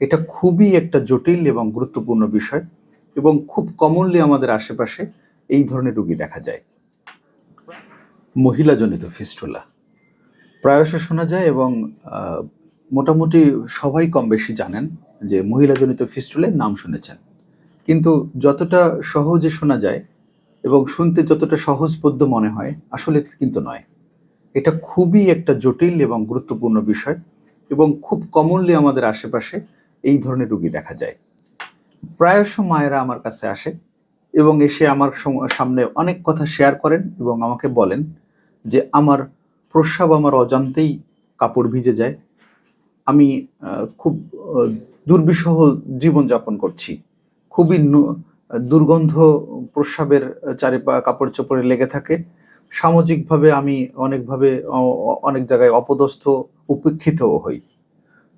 এটা খুবই একটা জটিল এবং গুরুত্বপূর্ণ বিষয় এবং খুব কমনলি আমাদের আশেপাশে এই ধরনের রোগী দেখা যায়। মহিলাজনিত ফিস্টুলা। প্রায়শ শোনা যায় এবং মোটামুটি সবাই কম বেশি জানেন যে মহিলাজনিত ফিস্টুলের নাম শুনেছেন। কিন্তু যতটা সহজে শোনা যায় এবং শুনতে যতটা সহজবোধ্য মনে হয়, আসলে কিন্তু নয়। এটা খুবই একটা জটিল এবং গুরুত্বপূর্ণ বিষয় এবং খুব কমনলি আমাদের আশেপাশে এই ধরনের রুগী দেখা যায়। প্রায়শ মায়েরা আমার কাছে আসে এবং এসে আমার সামনে অনেক কথা শেয়ার করেন এবং আমাকে বলেন যে, আমার প্রস্রাব আমার অজান্তেই কাপড় ভিজে যায়। আমি খুব দুর্বিষহ জীবনযাপন করছি। খুবই দুর্গন্ধ প্রস্রাবের চারিপা, কাপড় চোপড়ে লেগে থাকে। সামাজিকভাবে আমি অনেকভাবে অনেক জায়গায় অপদস্থ, উপেক্ষিতও হই।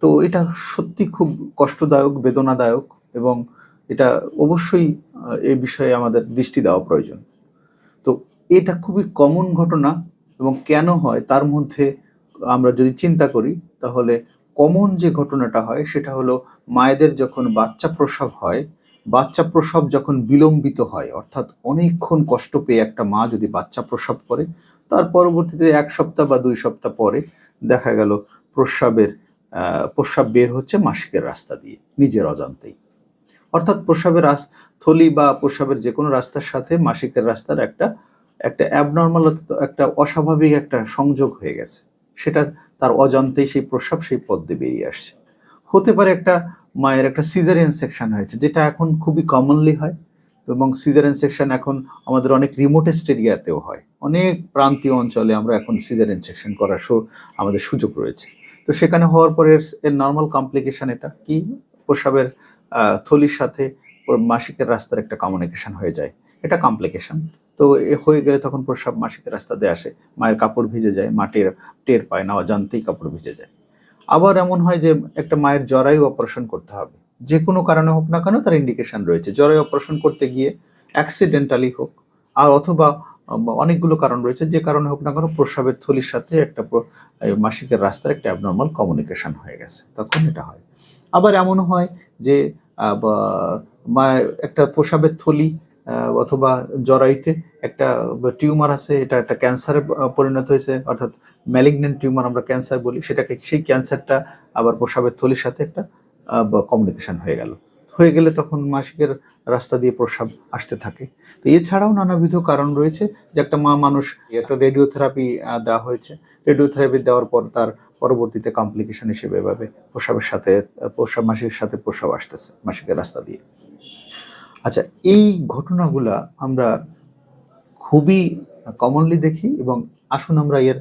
তো এটা সত্যি খুব কষ্টদায়ক বেদনাদায়ক এবং এটা অবশ্যই এ বিষয়ে আমাদের দৃষ্টি দেওয়া প্রয়োজন। তো এটা খুবই কমন ঘটনা এবং কেন হয় তার মধ্যে আমরা যদি চিন্তা করি তাহলে কমন যে ঘটনাটা হয় সেটা হলো মায়েদের যখন বাচ্চা প্রসব হয় বাচ্চা প্রসব যখন বিলম্বিত হয় অর্থাৎ অনেকক্ষণ কষ্ট পেয়ে একটা মা যদি বাচ্চা প্রসব করে তার পরবর্তীতে এক সপ্তাহ বা দুই সপ্তাহ পরে দেখা গেল প্রস্রাবের আহ, প্রস্রাব বের হচ্ছে মাসিকের রাস্তা দিয়ে, নিজের অজান্তেই। অর্থাৎ প্রস্রাবের রাস, থলি বা প্রস্রাবের যে কোনো রাস্তার সাথে মাসিকের রাস্তার একটা একটা অ্যাবনর্মাল একটা অস্বাভাবিক একটা সংযোগ হয়ে গেছে। সেটা তার অজান্তেই সেই প্রস্রাব সেই পথ দিয়ে বেরিয়ে আসছে। হতে পারে একটা মায়ের একটা সিজারিয়ান সেকশন হয়েছে, যেটা এখন খুবই কমনলি হয় এবং সিজারিয়ান সেকশন এখন আমাদের অনেক রিমোটেস্ট এরিয়াতেও হয়। অনেক প্রান্তীয় অঞ্চলে আমরা এখন সিজারিয়ান সেকশন করার সু- আমাদের সুযোগ রয়েছে। তো সেখানে হওয়ার পরে এর- নর্মাল কমপ্লিকেশন এটা কি? প্রসাবের থলির সাথে মাসিকের রাস্তার একটা কমিউনিকেশন হয়ে যায়। এটা কমপ্লিকেশন তো হয়ে গেলে তখন প্রস্রাব মাসিকের রাস্তা দিয়ে আসে। মায়ের কাপড় ভিজে যায়, মাটির টের পায় না, অজান্তেই কাপড় ভিজে যায়। আবার এমন হয় যে একটা মায়ের জরায়ু অপারেশন করতে হবে। যে কোনো কারণে হোক না কেন তার ইন্ডিকেশন রয়েছে। জরায়ু অপারেশন করতে গিয়ে অ্যাক্সিডেন্টালি হোক, আর অথবা অনেকগুলো কারণ রয়েছে। যে কারণে হোক না কেন প্রস্রাবের থলির সাথে একটা মাসিকের রাস্তার একটা অ্যাবনর্মাল কমিউনিকেশন হয়ে গেছে। তখন এটা হয়। আবার এমন হয় যে একটা প্রস্রাবের থলি অথবা জরাইতে একটা টিউমার আছে, এটা একটা ক্যান্সারে পরিণত হয়েছে, অর্থাৎ ম্যালিগনেন্ট টিউমার আমরা ক্যান্সার বলি, সেটাকে সেই ক্যান্সারটা আবার প্রস্রাবের থলির সাথে একটা কমিউনিকেশন হয়ে গেল। হয়ে গেলে তখন মাসিকের রাস্তা দিয়ে প্রস্রাব আসতে থাকে। তো এছাড়াও নানাবিধ কারণ রয়েছে যে একটা মা মানুষ একটা রেডিওথেরাপি দেওয়া হয়েছে। রেডিওথেরাপি দেওয়ার পর তার পরবর্তীতে কমপ্লিকেশন হিসেবে এভাবে প্রস্রাবের সাথে আহ, প্রস্রাব মাসিকের সাথে প্রস্রাব আসতেছে মাসিকের রাস্তা দিয়ে। আচ্ছা এই ঘটনাগুলা আমরা খুবই কমনলি দেখি এবং আসুন আমরা এর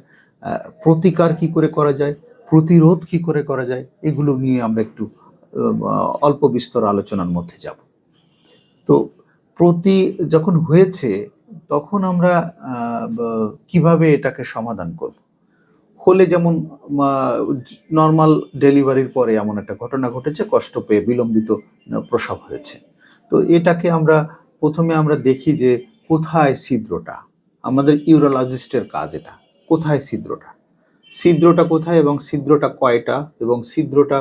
প্রতিকার কি করে করা যায় প্রতিরোধ কি করে করা যায় এগুলো নিয়ে আমরা একটু অল্প বিস্তর আলোচনার মধ্যে যাব। তো প্রতি যখন হয়েছে, তখন আমরা কীভাবে এটাকে সমাধান করব? হলে যেমন নর্মাল ডেলিভারির পরে এমন একটা ঘটনা ঘটেছে, কষ্ট পেয়ে বিলম্বিত প্রসব হয়েছে। তো এটাকে আমরা প্রথমে আমরা দেখি যে কোথায় ছিদ্রটা? আমাদের ইউরোলজিস্টের কাজ এটা। কোথায় ছিদ্রটা? ছিদ্রটা কোথায় এবং ছিদ্রটা কয়টা? এবং ছিদ্রটা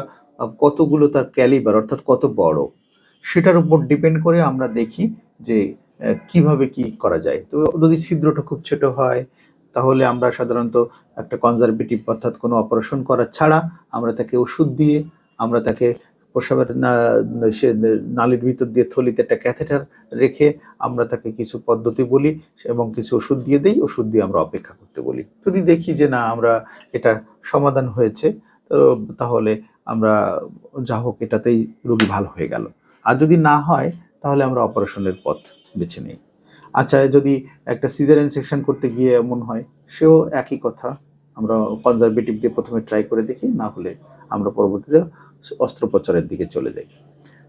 কতগুলো তার ক্যালিবার অর্থাৎ কত বড়, সেটার উপর ডিপেন্ড করে আমরা দেখি যে কীভাবে কি করা যায়। তো যদি ছিদ্রটা খুব ছোট হয়, তাহলে আমরা সাধারণত একটা কনজারভেটিভ অর্থাৎ কোনো অপারেশন করা ছাড়া আমরা তাকে ওষুধ দিয়ে, আমরা তাকে প্রসাবের সে নালীর ভিতর দিয়ে থলিতে একটা ক্যাথেটার রেখে আমরা তাকে কিছু পদ্ধতি বলি এবং কিছু ওষুধ দিয়ে দিই, ওষুধ দিয়ে আমরা অপেক্ষা করতে বলি। যদি দেখি যে না, আমরা এটা সমাধান হয়েছে, তো তাহলে আমরা যা হোক এটাতেই রোগী ভালো হয়ে গেল। আর যদি না হয়, তাহলে আমরা অপারেশনের পথ বেছে নিই। আচ্ছা যদি একটা সিজারিয়ান সেকশন করতে গিয়ে এমন হয়, সেও একই কথা। আমরা কনজারভেটিভ দিয়ে প্রথমে ট্রাই করে দেখি, না হলে আমরা পরবর্তীতে অস্ত্রোপচারের দিকে চলে যাই।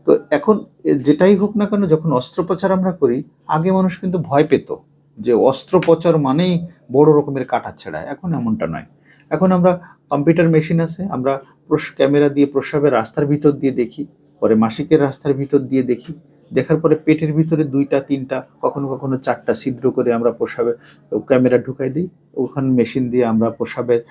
তো এখন যেটাই হোক না কেন, যখন অস্ত্রোপচার আমরা করি, আগে মানুষ কিন্তু ভয় পেত যে অস্ত্রোপচার মানেই বড় রকমের কাটা ছেঁড়া। এখন এমনটা নয়। এখন আমরা কম্পিউটার মেশিন আছে, আমরা ক্যামেরা দিয়ে প্রস্রাবের রাস্তার ভিতর দিয়ে দেখি, পরে মাসিকের রাস্তার ভিতর দিয়ে দেখি, দেখার পরে পেটের ভিতরে দুইটা, তিনটা, কখনো কখনো চারটা ছিদ্র করে আমরা প্রস্রাবে ক্যামেরা ঢুকাই দিই, ওখানে মেশিন দিয়ে আমরা প্রসাবের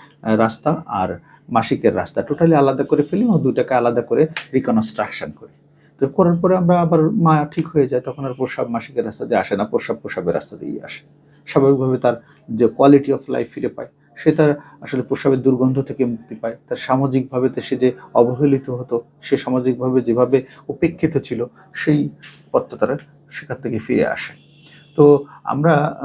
রাস্তা আর মাসিকের রাস্তা টোটালি আলাদা করে ফেলি এবং দুটাকে আলাদা করে রিকনস্ট্রাকশন করি। তো করার পরে আমরা আবার মা ঠিক হয়ে যায়, তখন আর প্রসাব মাসিকের রাস্তা দিয়ে আসে না, প্রসাব প্রসাবের রাস্তা দিয়েই আসে। স্বাভাবিকভাবে তার যে কোয়ালিটি অফ লাইফ ফিরে পায়। সে তার আসলে প্রসাবের দুর্গন্ধ থেকে মুক্তি পায়। তার সামাজিকভাবে সে যে অবহেলিত হতো, সে সামাজিকভাবে যেভাবে উপেক্ষিত ছিল, সেই পথটা তারা সেখান থেকে ফিরে আসে। তো আমরা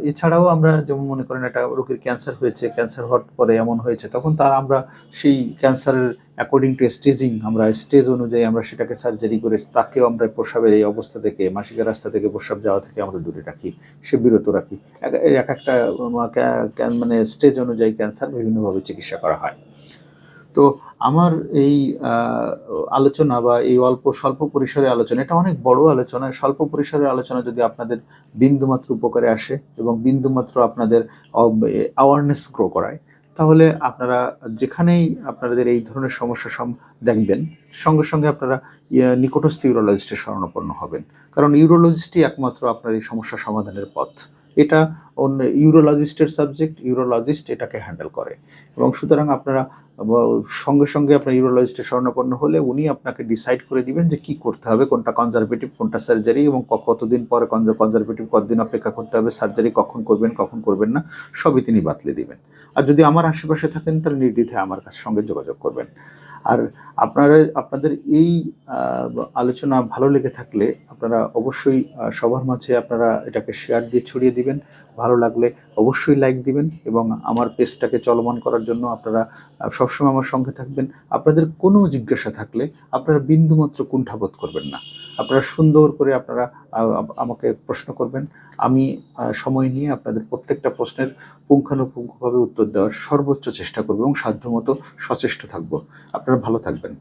এছাড়াও আমরা যেমন মনে করেন একটা রোগীর ক্যান্সার হয়েছে, ক্যান্সার হওয়ার পরে এমন হয়েছে, তখন তার আমরা সেই ক্যান্সারের অ্যাকর্ডিং টু স্টেজিং আমরা স্টেজ অনুযায়ী আমরা সেটাকে সার্জারি করে তাকেও আমরা প্রস্রাবের এই অবস্থা থেকে, মাসিকের রাস্তা থেকে প্রস্রাব যাওয়া থেকে আমরা দূরে রাখি, সে বিরত রাখি। এক- এক একটা মানে স্টেজ অনুযায়ী ক্যান্সার বিভিন্নভাবে চিকিৎসা করা হয়। তো আমার এই আলোচনা বা এই অল্প, স্বল্প পরিসরের আলোচনা, এটা অনেক বড় আলোচনা, স্বল্প পরিসরের আলোচনা যদি আপনাদের বিন্দুমাত্র উপকারে আসে এবং বিন্দুমাত্র আপনাদের অ্যাওয়ারনেস গ্রো করায়, তাহলে আপনারা যেখানেই আপনাদের এই ধরনের সমস্যা সম, দেখবেন, সঙ্গে সঙ্গে আপনারা নিকটস্থ ইউরোলজিস্টের শরণাপন্ন হবেন। কারণ ইউরোলজিস্টই একমাত্র আপনার এই সমস্যা সমাধানের পথ। এটা অন্য ইউরোলজিস্টের সাবজেক্ট, ইউরোলজিস্ট এটাকে হ্যান্ডেল করে। এবং সুতরাং আপনারা সঙ্গে সঙ্গে আপনার ইউরোলজিস্টের শরণাপন্ন হলে উনি আপনাকে ডিসাইড করে দিবেন যে কি করতে হবে, কোনটা কনজারভেটিভ কোনটা সার্জারি এবং কতদিন পরে কনজারভেটিভ কতদিন অপেক্ষা করতে হবে সার্জারি কখন করবেন কখন করবেন না, সবই তিনি বাতলে দিবেন। আর যদি আমার আশেপাশে থাকেন তাহলে নির্দ্বিধায় আমার কাছে সঙ্গে যোগাযোগ করবেন। আর আপনারা, আপনাদের এই আলোচনা ভালো লেগে থাকলে আপনারা অবশ্যই সবার মাঝে আপনারা এটাকে শেয়ার দিয়ে ছড়িয়ে দিবেন। ভালো লাগলে অবশ্যই লাইক দিবেন এবং আমার পেজটাকে চলমান করার জন্য আপনারা সবসময় আমার সঙ্গে থাকবেন। আপনাদের কোনো জিজ্ঞাসা থাকলে আপনারা বিন্দুমাত্র কুণ্ঠাবোধ করবেন না। আপনারা সুন্দর করে আপনারা আমাকে প্রশ্ন করবেন। আমি সময় নিয়ে আপনাদের প্রত্যেকটা প্রশ্নের পুঙ্খানুপুঙ্খভাবে উত্তর দেওয়ার সর্বোচ্চ চেষ্টা করব এবং সাধ্যমতো সচেষ্ট থাকব। আপনারা ভালো থাকবেন।